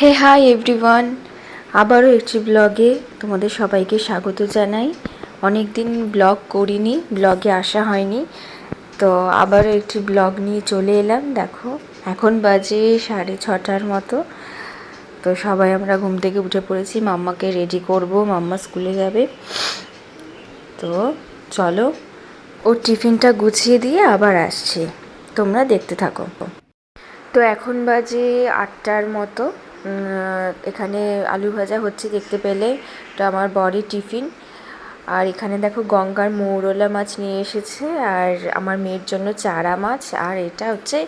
হে hi everyone আবারও একটি ব্লগে তোমাদের সবাইকে স্বাগত জানাই। অনেক দিন ব্লগ করিনি ব্লগে আসা হয়নি। তো আবারও একটি ব্লগ নিয়ে চলে এলাম। দেখো, এখন বাজে সাড়ে ছটার মতো। তো সবাই আমরা ঘুম থেকে উঠে পড়েছি। মাম্মাকে রেডি করব। মাম্মা স্কুলে যাবে। তো চলো ওর টিফিনটা গুছিয়ে দিয়ে আবার আসছি। তোমরা দেখতে থাকো। তো এখন বাজে আটটার মতো। এখানে আলু ভাজা হচ্ছে দেখতে পেলে। এটা আমার বডি টিফিন। আর এখানে দেখো গঙ্গার মৌরলা মাছ নিয়ে এসেছে। আর আমার মেয়ের জন্য চারা মাছ। আর এটা হচ্ছে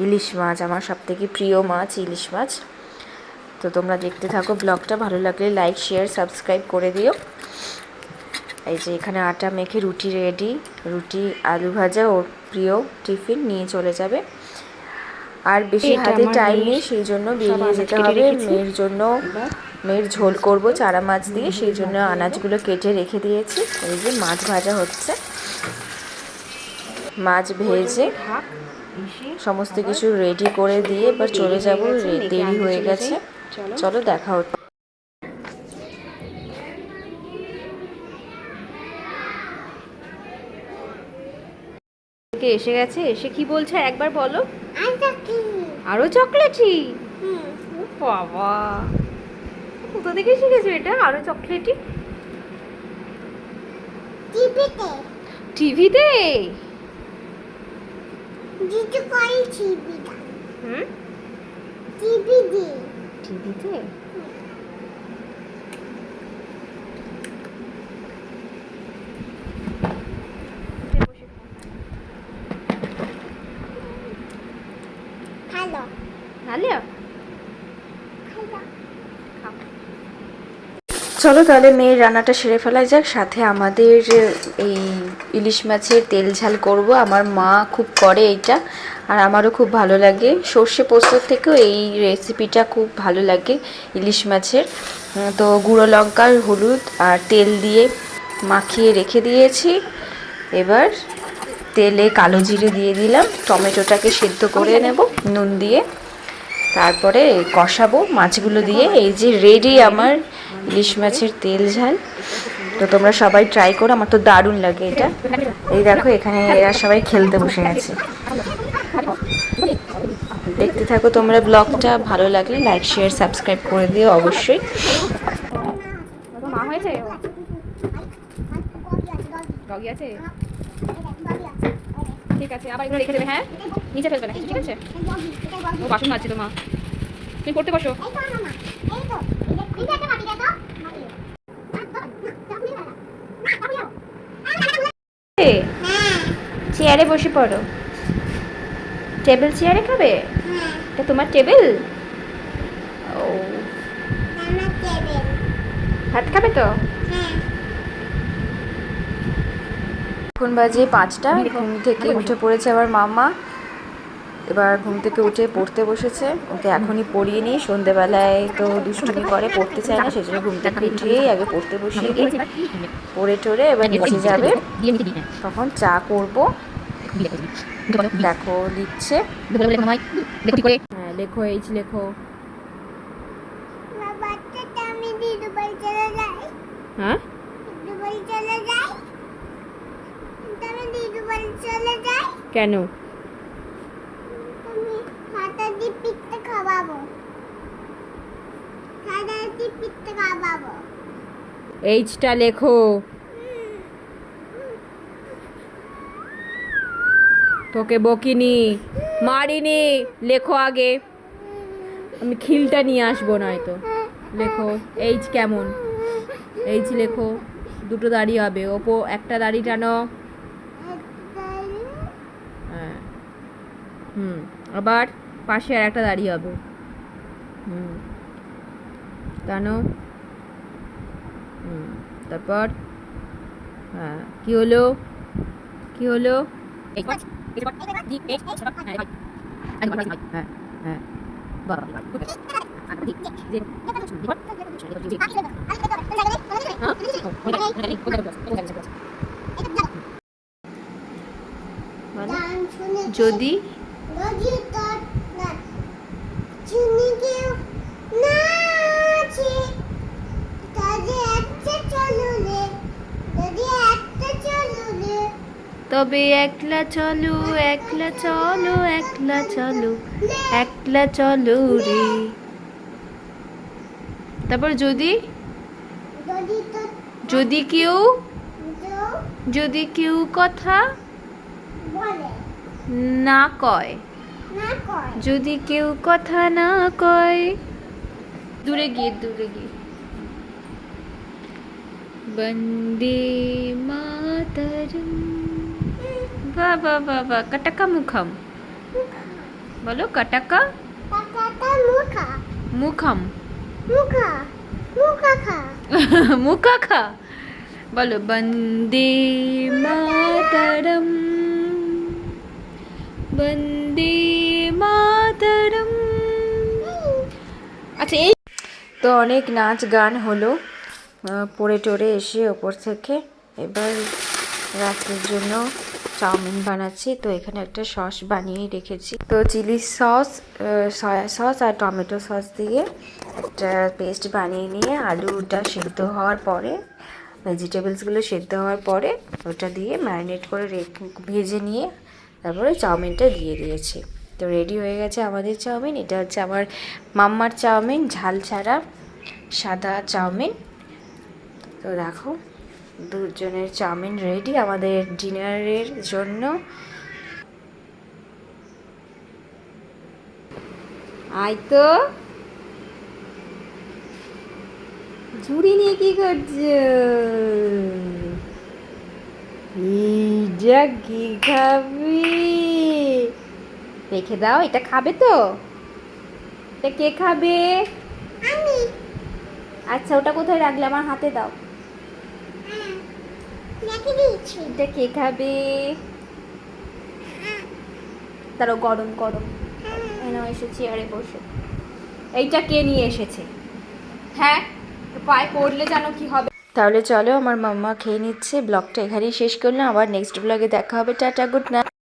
ইলিশ মাছ। আমার সবথেকে প্রিয় মাছ, ইলিশ মাছ। তো তোমরা দেখতে থাকো ব্লগটা। ভালো লাগলে লাইক, শেয়ার, সাবস্ক্রাইব করে দিও। এই যে এখানে আটা মেখে রুটি রেডি। রুটি, আলু ভাজা ওর প্রিয় টিফিন। নিয়ে চলে যাবে। আর বেশি হাতে টাইম নেই সেই জন্য বেরিয়ে যেতে হবে। মেয়ের জন্য মেয়ের ঝোল করব চারা মাছ দিয়ে সেই জন্য আনাজগুলো কেটে রেখে দিয়েছি। এই যে মাছ ভাজা হচ্ছে। মাছ ভেজে সমস্ত কিছু রেডি করে দিয়ে এবার চলে যাব। দেরি হয়ে গেছে। চলো। দেখা হচ্ছে। এসে গেছে এসে কি বলছে একবার বলো। আরও চকলেটি? বাবা। কোথা থেকে শিখেছো এটা? আরও চকলেটি? টিভিতে। টিভিতে? জিজু করে টিভিটা হুম? টিভি দিয়ে টিভিতে? চলো তাহলে মেয়ের রান্নাটা সেরে ফেলা যাক, সাথে আমাদের এই ইলিশ মাছের তেল ঝাল করব। আমার মা খুব করে এইটা আর আমারও খুব ভালো লাগে। সর্ষে পোস্তর থেকেও এই রেসিপিটা খুব ভালো লাগে ইলিশ মাছের। তো গুঁড়ো লঙ্কার হলুদ আর তেল দিয়ে মাখিয়ে রেখে দিয়েছি। এবার তেলে কালো জিরে দিয়ে দিলাম। টমেটোটাকে সেদ্ধ করে নেব, নুন দিয়ে। তারপরে কষাবো মাছগুলো দিয়ে। এই যে রেডি আমার ইলিশ মাছের তেল ঝাল। তো তোমরা সবাই ট্রাই করো, আমার তো দারুণ লাগে এটা। এই দেখো, এখানে এরা সবাই খেলতে বসে গেছে। দেখতে থাকো তোমরা ব্লগটা ভালো লাগলে লাইক শেয়ার সাবস্ক্রাইব করে দিও অবশ্যই। ঠিক আছে, আবার এগুলো রেখে দেবে হ্যাঁ? নিচে ফেলবে না, ঠিক আছে? ও বাসন তো মা। তুমি পড়তে বসো। চেয়ারে বসে পড়ো। টেবিল চেয়ারে খাবে? এটা তোমার টেবিল ও। ভাত খাবে তো? এখন বাজে পাঁচটা ঘুম থেকে উঠে পড়েছে আমার মামা এবার ঘুম থেকে উঠে পড়তে বসেছে। ওকে এখনই পড়িয়ে নিই। সন্ধেবেলায় তো দুষ্টুমি করে পড়তে চায় না সেজন্য ঘুম থেকে উঠেই আগে পড়তে বসিয়ে দিই। পড়ে টরে এবার নিচে যাবে। তখন চা করব। দেখো লিখছে। হ্যাঁ লেখো এইচ লেখো। হ্যাঁ? কেন? তুমি হাতা দিয়ে পিঠটা খাওয়াবো হাতা দিয়ে পিঠটা খাওয়াবো এইচটা লেখো তোকে বকিনি, মারিনি, লেখো আগে। আমি খিলটা নিয়ে আসব নয়তো। লেখো, এইচ কেমন? এইচ লেখো, দুটো দাড়ি হবে। ওপো, একটা দাড়ি টানো। হ্যাঁ। হুম, আবার পাশে আর একটা দাড়ি হবে। হুম। টানো। হুম, তারপর? হ্যাঁ কী হলো? কী হলো? যদি যদি তোর না চিনি কেউ না তবে একলা চলো একলা চলো একলা চলো একলা চলো রে। তারপর যদি? যদি কেউ? যদি কেউ কথা না কয়। যদি কেউ কথা না কয়। দূরে গিয়ে দূরে গিয়ে। বন্দে মাতরম। বাহ বাহ বাহ বাহ কটাকা মুখম বলো কটাকা মুখম মুখা মুখা খা বলো বন্দে মাতরম বন্দে মাতরম আচ্ছা এই তো অনেক নাচ গান হলো পড়ে টরে এসে ওপর থেকে। এবার রাত্রের জন্য চাউমিন বানাচ্ছি। তো এখানে একটা সস বানিয়ে রেখেছি। তো চিলি সস সয়া সস আর টমেটো সস দিয়ে একটা পেস্ট বানিয়ে নিয়ে আলুটা সেদ্ধ হওয়ার পরে, ভেজিটেবলসগুলো সেদ্ধ হওয়ার পরে ওটা দিয়ে ম্যারিনেট করে রেখে, ভেজে নিয়ে তারপরে চাউমিনটা দিয়ে দিয়েছি। তো রেডি হয়ে গেছে আমাদের চাউমিন। এটা হচ্ছে আমার মাম্মার চাউমিন, ঝাল ছাড়া সাদা চাউমিন। তো দেখো দুজনের চাউমিন রেডি আমাদের ডিনারের জন্য। আয় তো ঝুড়ি নিয়ে কি করছ? কি খাবি? রেখে দাও এটা খাবে তো? এটা কে খাবে? আমি। আচ্ছা ওটা কোথায় রাখলে? আমার হাতে দাও। এটা কে খাবে? তারও গরম গরম। এনে এসে চেয়ারে বসে। এইটা কে নিয়ে এসেছে? হ্যাঁ? পায়ে পড়লে জানো কি হবে? তাহলে চলো, আমার মাম্মা খেয়ে নিচ্ছে। ব্লগটা এখানেই শেষ করলাম। আবার নেক্সট ব্লগে দেখা হবে। Tata good night